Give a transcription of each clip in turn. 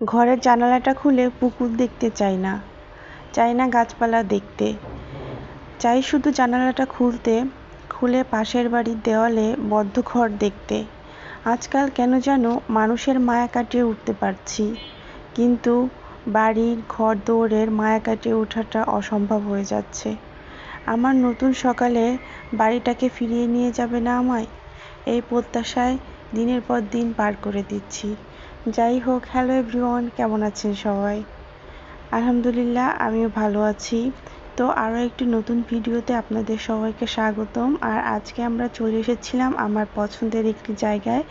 ঘরের জানালাটা খুলে পুকুর দেখতে চাই না। চাই না গাছপালা দেখতে। চাই শুধু জানালাটা খুলতে, খুলে পাশের বাড়ির দেওয়ালে বদ্ধ ঘর দেখতে। আজকাল কেন যেন মানুষের মায়া কাটিয়ে উঠতে পারছি। কিন্তু বাড়ির ঘর দৌড়ের মায়া কাটিয়ে ওঠাটা অসম্ভব হয়ে যাচ্ছে। আমার নতুন সকালে বাড়িটাকে ফিরিয়ে নিয়ে যাবে না আমায়? এই প্রত্যাশায় দিনের পর দিন পার করে দিচ্ছি। যাই হোক হ্যালো এভরিওয়ান কেমন আছেন সবাই? আলহামদুলিল্লাহ, আমিও ভালো আছি। তো আরও একটি নতুন ভিডিওতে আপনাদের সবাইকে স্বাগতম। আর আজকে আমরা চলে এসেছিলাম আমার পছন্দের একটি জায়গায়,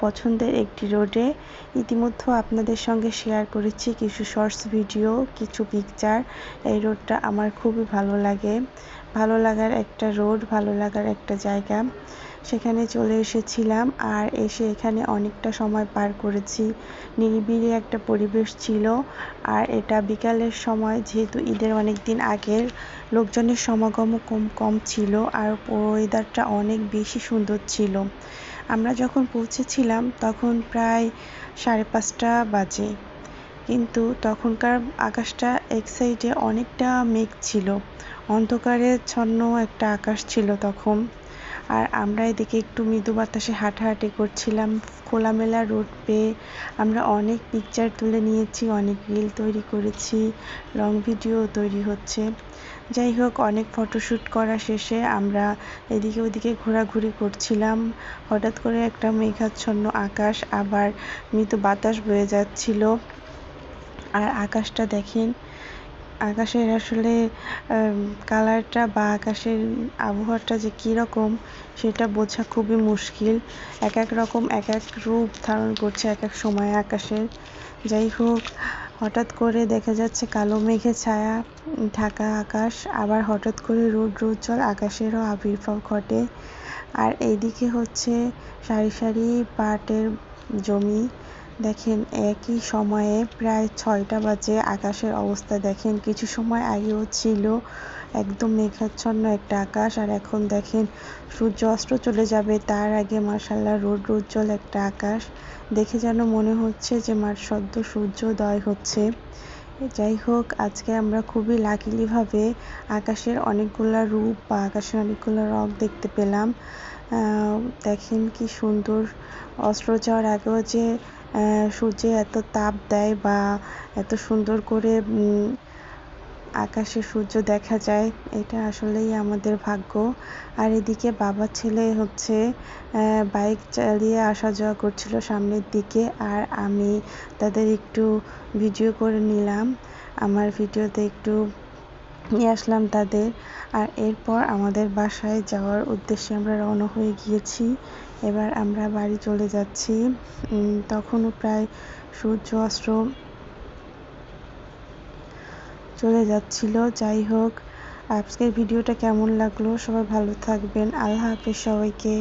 পছন্দের একটি রোডে। ইতিমধ্যে আপনাদের সঙ্গে শেয়ার করেছি কিছু শর্টস ভিডিও কিছু পিকচার এই রোডটা আমার খুবই ভালো লাগে। ভালো লাগার একটা রোড, ভালো লাগার একটা জায়গা। সেখানে চলে এসেছিলাম আর এসে এখানে অনেকটা সময় পার করেছি। নিরিবিলি একটা পরিবেশ ছিল আর এটা বিকালের সময়, যেহেতু ঈদের অনেক দিন আগের, লোকজনের সমাগমও কম কম ছিল আর ওয়েদারটা অনেক বেশি সুন্দর ছিল। আমরা যখন পৌঁছেছিলাম তখন প্রায় সাড়ে পাঁচটা বাজে। কিন্তু তখনকার আকাশটা এক সাইডে অনেকটা মেঘ ছিল। অন্ধকারে ছন্ন একটা আকাশ ছিল তখন। আর আমরা এদিকে একটু মৃদু বাতাসে হাঁটাহাঁটি করছিলাম। খোলামেলা রোড পেয়ে আমরা অনেক পিকচার তুলে নিয়েছি, অনেক রিল তৈরি করেছি লং ভিডিও তৈরি হচ্ছে। যাই হোক, অনেক ফটোশ্যুট করা শেষে আমরা এদিকে ওদিকে ঘোরাঘুরি করছিলাম। হঠাৎ করে একটা মেঘাচ্ছন্ন আকাশ, আবার মৃদু বাতাস বয়ে যাচ্ছিল। আর আকাশটা দেখেন আকাশের আসলে কালারটা বা আকাশের আবহাওয়াটা যে কীরকম সেটা বোঝা খুবই মুশকিল। এক এক রকম, এক এক রূপ ধারণ করছে এক এক সময় আকাশের। যাই হোক, হঠাৎ করে দেখা যাচ্ছে কালো মেঘে ছায়া, ঢাকা আকাশ, আবার হঠাৎ করে রৌদ্র উজ্জ্বল, আকাশেরও আবির্ভাব ঘটে। আর এইদিকে হচ্ছে সারি সারি পাটের জমি। দেখেন, একই সময়ে প্রায় ছয়টা বাজে আকাশের অবস্থা। দেখেন, কিছু সময় আগেও ছিল একদম মেঘাচ্ছন্ন একটা আকাশ, আর এখন দেখেন, সূর্য অস্ত চলে যাবে। তার আগে মার্শাল্লাহ রোদ উজ্জ্বল একটা আকাশ। দেখে যেন মনে হচ্ছে যে মার সদ্য সূর্যোদয় হচ্ছে। যাই হোক, আজকে আমরা খুবই লাকিলিভাবে আকাশের অনেকগুলো রূপ বা আকাশের অনেকগুলো রং দেখতে পেলাম। দেখেন কি সুন্দর অস্ত্র যাওয়ার আগেও যে সূর্যে এত তাপ দেয় বা এত সুন্দর করে আকাশে সূর্য দেখা যায়, এটা আসলেই আমাদের ভাগ্য। আর এদিকে বাবা ছেলে হচ্ছে বাইক চালিয়ে আসা যাওয়া করছিল সামনের দিকে, আর আমি তাদের একটু ভিডিও করে নিলাম। আমার ভিডিওতে একটু নিয়ে আসলাম তাদের। আর এরপর আমাদের বাসায় যাওয়ার উদ্দেশ্যে আমরা রওনা হয়ে গিয়েছি। এবার আমরা বাড়ি চলে যাচ্ছি। তখনও প্রায় সূর্য অস্ত্র চলে যাচ্ছিল। যাই হোক, আজকের ভিডিওটা কেমন লাগল? সবাই ভালো থাকবেন। আল্লাহ হাফেজ সবাইকে।